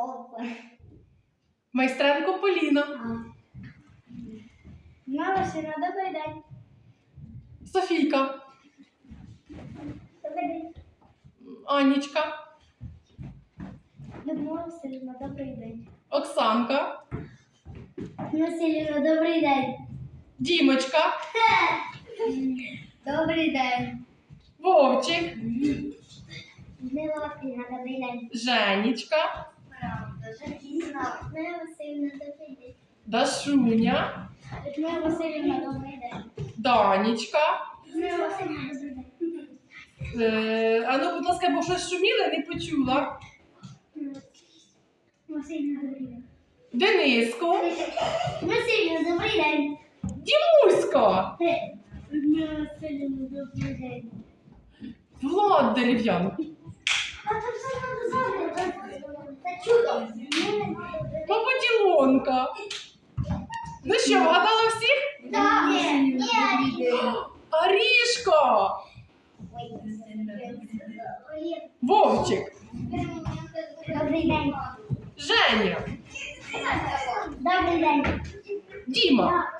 Опа. Майстренко Поліна. Малосина, добрий день. Софійка. Добрий день. Анічка. Людмила Васильівна, добрий день. Оксанка. Васильівна, добрий день. Дімочка. Добрий день. Вовчик. Людмила Васильівна, добрий день. Женічка. Людмила Васильівна, добрий день. Дашуня. Людмила Васильівна, добрий день. Данічка. Людмила Васильівна, добрий день. А ну, будь ласка, бо щось шуміли, не почула. Васильівна, добрий день. Дениско. Васильівна, добрий день. Дімуська. Людмила Васильівна, добрий день. Влад дерев'янко. А це все надо зробити. Це чудо. Папа Ну що, вгадали всіх? Так. Ні, ні. Орішко. Вовчик. Добрий день. Женя. Добрий день. Діма.